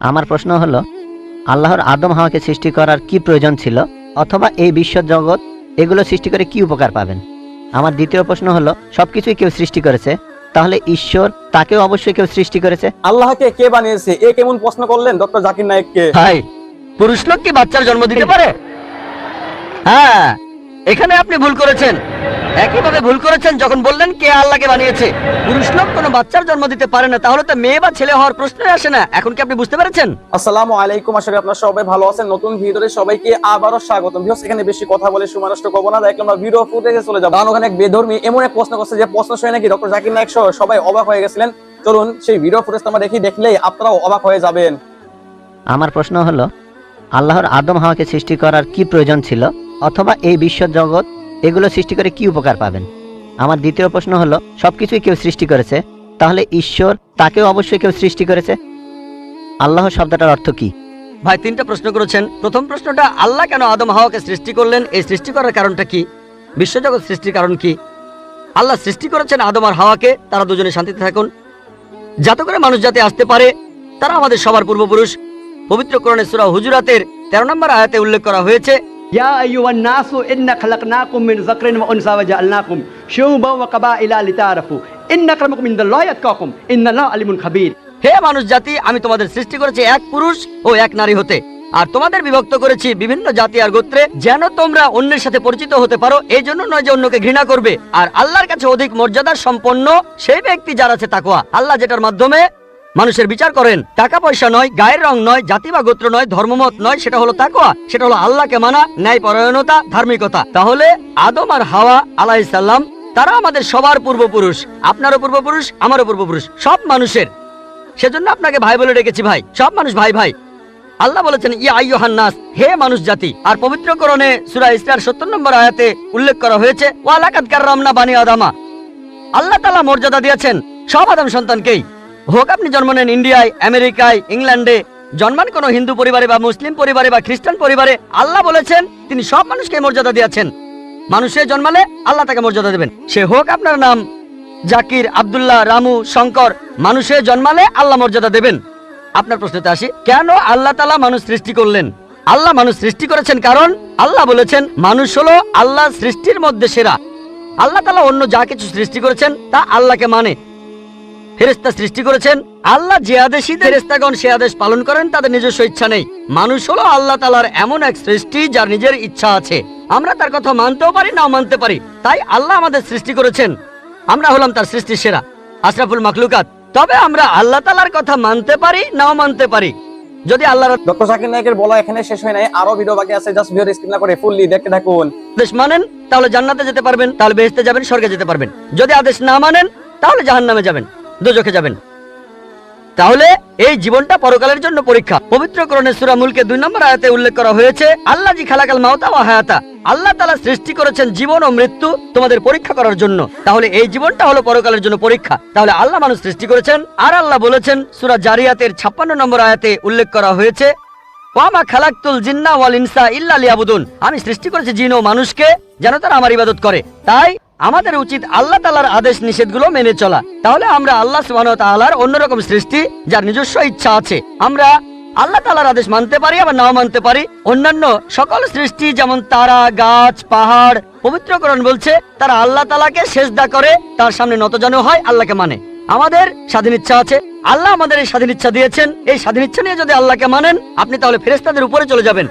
আমার প্রশ্ন হলো আল্লাহর আদম হাওয়াকে সৃষ্টি করার কি প্রয়োজন ছিল? অথবা এই বিশ্ব জগৎ এগুলো সৃষ্টি করে কি উপকার পাবেন? আমার দ্বিতীয় প্রশ্ন হলো সবকিছুই কেউ সৃষ্টি করেছে? তাহলে ঈশ্বর তাকেও অবশ্যই কেউ সৃষ্টি করেছে? আল্লাহকে কে বানিয়েছে? এ কেমন প্রশ্ন করলেন ডক্টর জাকির নায়েককে? ভাই পুরুষ লোক কি বাচ্চার জন্ম দিতে পারে? হ্যাঁ এখানে আপনি ভুল করেছেন। একইভাবে ভুল করেছেন যখন বললেন কে আল্লাহকে বানিয়েছে। পুরুষ লোক কোনো বাচ্চার জন্ম দিতে পারে না তাহলে তো মেয়ে বা ছেলে হওয়ার প্রশ্নই আসে না। এখন কি আপনি বুঝতে পেরেছেন? আসসালামু আলাইকুম আশা করি আপনারা সবাই ভালো আছেন। নতুন ভিডিওতে সবাইকে আবারও স্বাগতম। ভিউস এখানে বেশি কথা বলে সময় নষ্ট করব না। দেখলাম আমরা ভিডিও ফুটেজে চলে যাব। কারণ ওখানে এক বেধর্মী এমন এক প্রশ্ন করছে যে প্রশ্ন শুনে নাকি ডক্টর জাকির নায়ক সহ সবাই অবাক হয়ে গেছিলেন। চলুন সেই ভিডিও ফুটেজ আমরা দেখি দেখলেই আপনারাও অবাক হয়ে যাবেন। আমার প্রশ্ন হলো আল্লাহর আদম হাওয়াকে সৃষ্টি করার কি প্রয়োজন ছিল? অথবা এই বিশ্ব জগৎ এগুলো সৃষ্টি করে কি উপকার পাবেন? আমার দ্বিতীয় প্রশ্ন হলো, সবকিছুই কেউ সৃষ্টি করেছে, তাহলে ঈশ্বর তাকেও অবশ্যই কেউ সৃষ্টি করেছে? আল্লাহ শব্দটার অর্থ কি? ভাই, তিনটা প্রশ্ন করেছেন। প্রথম প্রশ্নটা, আল্লাহ কেন আদম হাওয়াকে সৃষ্টি করলেন? এই সৃষ্টি করার কারণটা কি? বিশ্বজগৎ সৃষ্টির কারণ কি? আল্লাহ সৃষ্টি করেছেন আদম আর হাওয়াকে, তারা দুজনে শান্তিতে থাকুন। যাতে করে মানুষ যাতে আসতে পারে, তারা আমাদের সবার পূর্বপুরুষ। পবিত্র কোরআনে সূরা হুজুরাতের তেরো নম্বর আয়াতে উল্লেখ করা হয়েছে يا أيها الناس إنا خلقناكم من ذكر وأنثى وجعلناكم شعوبا وقبائل لتعارفوا إن أكرمكم عند الله يتقاكم إن الله عليم خبير হে মানুষ জাতি আমি তোমাদের সৃষ্টি করেছি এক পুরুষ ও এক নারী হতে আর তোমাদের বিভক্ত করেছি বিভিন্ন জাতি আর গোত্রে যেন তোমরা অন্যের সাথে পরিচিত হতে পারো এই জন্য নয় যে অন্যকে ঘৃণা করবে আর আল্লাহর কাছে অধিক মর্যাদার সম্পন্ন সেই ব্যক্তি যার আছে তাকোয়া আল্লাহ যেটার মাধ্যমে মানুষের বিচার করেন। টাকা পয়সা নয়, গায়ের রং নয়, জাতি বা গোত্র নয়, ধর্মমত নয়, সেটা হলো তাকোয়া সেটা হলো আল্লাহকে মানা ন্যায় পরায়ণতা ধার্মিকতা। তাহলে আদম আর হাওয়া আলাইসাল্লাম তারা আমাদের সবার পূর্বপুরুষ। আপনারও পূর্বপুরুষ, আমারও পূর্বপুরুষ। সব মানুষের। সেজন্য আপনাকে ভাই বলে ডেকেছি ভাই, সব মানুষ ভাই ভাই। আল্লাহ বলেছেন, ইয়া আইয়ুহান নাস, হে মানুষ জাতি। আর পবিত্র করণে সূরা ইসরার 70 নম্বর আয়াতে উল্লেখ করা হয়েছে, ওয়া লাকাদ কাররামনা বানি আদামা। আল্লাহ তাআলা মর্যাদা দিয়েছেন। সব আদম সন্তানকেই। হোক, আপনি জন্ম নেন ইন্ডিয়ায়, আমেরিকায়, ইংল্যান্ডে। জন্মান কোনো হিন্দু পরিবারে বা মুসলিম পরিবারে বা খ্রিস্টান পরিবারে আল্লাহ বলেছেন, তিনি সব মানুষকে মর্যাদা দিয়েছেন। মানুষে জন্মালে আল্লাহ তাকে মর্যাদা দেবেন। সে হোক আপনার নাম, জাকির, আব্দুল্লাহ, রামু, শঙ্কর, মানুষে জন্মালে আল্লাহ মর্যাদা দেবেন। আপনার প্রশ্নতে আসি, কেন আল্লাহ তালা মানুষ সৃষ্টি করলেন? আল্লাহ মানুষ সৃষ্টি করেছেন কারণ আল্লাহ বলেছেন, মানুষ হলো আল্লাহ সৃষ্টির মধ্যে সেরা। আল্লাহ তালা অন্য যা কিছু সৃষ্টি করেছেন, তা আল্লাহকে মানে। ফেরেস্তা সৃষ্টি করেছেন। আল্লাহ যে আদেশই ফেরেস্তাগণ সে আদেশ পালন করেন তাদের নিজস্ব ইচ্ছা নেই। মানুষ হলো আল্লাহ তালার এমন এক সৃষ্টি যার নিজের ইচ্ছা আছে। আমরা তার কথা মানতেও পারি নাও মানতে পারি। তাই আল্লাহ আমাদের সৃষ্টি করেছেন। আমরা হলাম তার সৃষ্টির সেরা আশরাফুল মাকলুকাত তবে আমরা আল্লাহ তালার কথা মানতে পারি নাও মানতে পারি। যদি আল্লাহর ডক্টর জাকির নায়কের বলা এখানে শেষ হয় নাই আরও ভিডিও বাকি আছে জাস্ট ভিডিও স্ক্রিন না করে ফুললি দেখতে থাকুন। আদেশ মানেন তাহলে জান্নাতে যেতে পারবেন তাহলে বেহেস্তে যাবেন স্বর্গে যেতে পারবেন। যদি আদেশ না মানেন তাহলে জাহান্নামে যাবেন। দোজখে যাবেন। তাহলে এই জীবনটা পরকালের জন্য পরীক্ষা। পবিত্র করণে সূরা মুলকে দুই নম্বর আয়াতে উল্লেখ করা হয়েছে আল্লাহ জি খালাকাল মাউতা ওয়া হায়াতা। আল্লাহ তাআলা সৃষ্টি করেছেন জীবন ও মৃত্যু তোমাদের পরীক্ষা করার জন্য। তাহলে এই জীবনটা হলো পরকালের জন্য পরীক্ষা। তাহলে আল্লাহ মানুষ সৃষ্টি করেছেন, আর আল্লাহ বলেছেন, সুরা জারিয়াতের 56 নম্বর আয়াতে উল্লেখ করা হয়েছে ওয়ামা খালাকতুল জিন্না ওয়াল ইনসা ইল্লা লিয়াবুদুন। আমি সৃষ্টি করেছি জিন ও মানুষকে যেন তারা আমার ইবাদত করে। তাই আমাদের উচিত আল্লাহ তালার আদেশ নিষেধগুলো মেনে চলা। তাহলে আমরা আল্লাহ সুবহানাহু ওয়া তাআলার অন্যরকম সৃষ্টি, যার নিজস্ব ইচ্ছা আছে। আমরা আল্লাহ তালার আদেশ মানতে পারি আবার নাও মানতে পারি। অন্যান্য সকল সৃষ্টি যেমন তারা, গাছ, পাহাড়, পবিত্রকরণ বলছে, তারা আল্লাহ তাআলাকে সেজদা করে, তার সামনে নতজানু হয়, আল্লাহকে মানে। আমাদের স্বাধীন ইচ্ছা আছে। আল্লাহ আমাদের এই স্বাধীন ইচ্ছা দিয়েছেন। এই স্বাধীন ইচ্ছা নিয়ে যদি আল্লাহকে মানেন, আপনি তাহলে ফেরেশতাদের উপরে চলে যাবেন।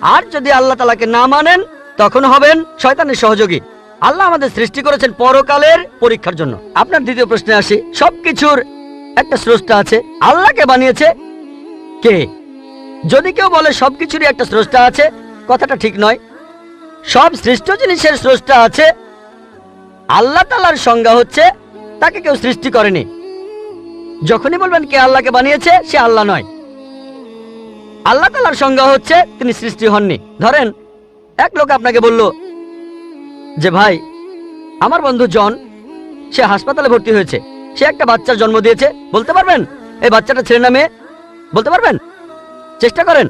আর যদি আল্লাহ তালাকে না মানেন, তখন হবেন শয়তানের সহযোগী। আল্লাহ আমাদের সৃষ্টি করেছেন পরকালের পরীক্ষার জন্য। আপনার দ্বিতীয় প্রশ্নে আসি। সবকিছুর একটা স্রষ্টা আছে। আল্লাহকে বানিয়েছে কে? যদি কেউ বলে সবকিছুরই একটা স্রষ্টা আছে, কথাটা ঠিক নয়। সব সৃষ্ট জিনিসের স্রষ্টা আছে। আল্লাহ তালার সংজ্ঞা হচ্ছে তাকে কেউ সৃষ্টি করেনি। যখনই বলবেন কে আল্লাহকে বানিয়েছে, সে আল্লাহ নয়। আল্লাহ তালার সংজ্ঞা হচ্ছে তিনি সৃষ্টি হননি। ধরেন, এক লোক আপনাকে বলল যে ভাই আমার বন্ধু জন সে হাসপাতালে ভর্তি হয়েছে। সে একটা বাচ্চার জন্ম দিয়েছে বলতে পারবেন? এই বাচ্চাটা ছেলে না মেয়ে বলতে পারবেন? চেষ্টা করেন।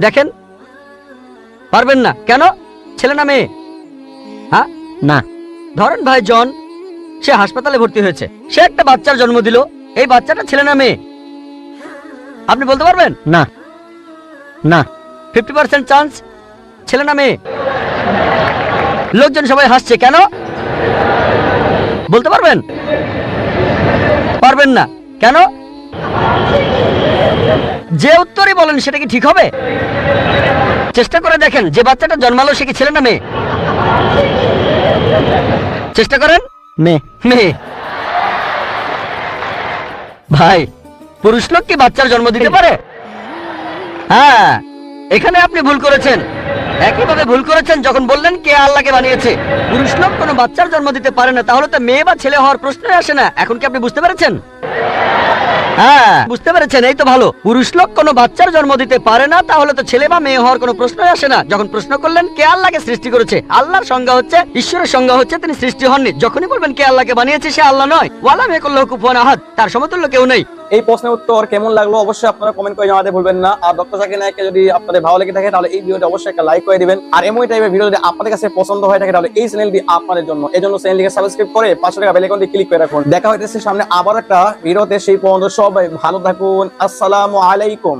দেখেন। পারবেন না। কেন? ছেলে না মেয়ে হ্যাঁ? না। ধরেন ভাই জন সে হাসপাতালে ভর্তি হয়েছে। সে একটা বাচ্চার জন্ম দিল। এই বাচ্চাটা ছেলে না মেয়ে আপনি বলতে পারবেন? না। না। ফিফটি পার্সেন্ট চান্স ছেলে না মেয়ে লোকজন সবাই হাসছে, কেন? বলতে পারবেন? পারবেন না। কেন? যে উত্তরই বলেন, সেটা কি ঠিক হবে? চেষ্টা করে দেখেন, যে বাচ্চাটা জন্মালো, সে কি ছেলে না মেয়ে? চেষ্টা করেন? মেয়ে মেয়ে। ভাই, পুরুষ লোক কি বাচ্চার জন্ম দিতে পারে? হ্যাঁ এখানে আপনি ভুল করেছেন। একইভাবে ভুল করেছেন যখন বললেন কে আল্লাহকে বানিয়েছে। পুরুষ লোক কোনো বাচ্চার জন্ম দিতে পারে না, তাহলে তো মেয়ে বা ছেলে হওয়ার প্রশ্নই আসে না। এখন কি আপনি বুঝতে পেরেছেন? হ্যাঁ বুঝতে পেরেছেন, এই তো ভালো। পুরুষ লোক কোনো বাচ্চার জন্ম দিতে পারে না, তাহলে তো ছেলে বা মেয়ে হওয়ার কোনো প্রশ্নই আসে না। যখন প্রশ্ন করলেন কে আল্লাহকে সৃষ্টি করেছে, আল্লাহর সংজ্ঞা হচ্ছে, ঈশ্বরের সংজ্ঞা হচ্ছে তিনি সৃষ্টি হননি। যখনই বলবেন কে আল্লাহকে বানিয়েছে, সে আল্লাহ নয়। ওয়ালা মেকুল্লাহ কুফুয়ান আহাদ, তার সমতুল্য কেউ নেই। এই প্রশ্নের উত্তর কেমন লাগল অবশ্যই আপনারা কমেন্ট করে জানাতে ভুলবেন না। আর ডক্টর জাকির নায়ককে যদি আপনাদের ভালো লেগে থাকে, তাহলে এই ভিডিওটা অবশ্যই একটা লাইক করে দিবেন। আর এমন টাইপের ভিডিও যদি আপনাদের কাছে পছন্দ হয়ে থাকে, তাহলে এই চ্যানেলটি আপনাদের জন্য। এই জন্য চ্যানেলটিকে সাবস্ক্রাইব করে পাঁচশো টাকা বেলাইকনটি ক্লিক করে রাখুন। দেখা হইতেছে সামনে আবার একটা ভিডিওতে। সেই পর্যন্ত সবাই ভালো থাকুন। আসসালামু আলাইকুম।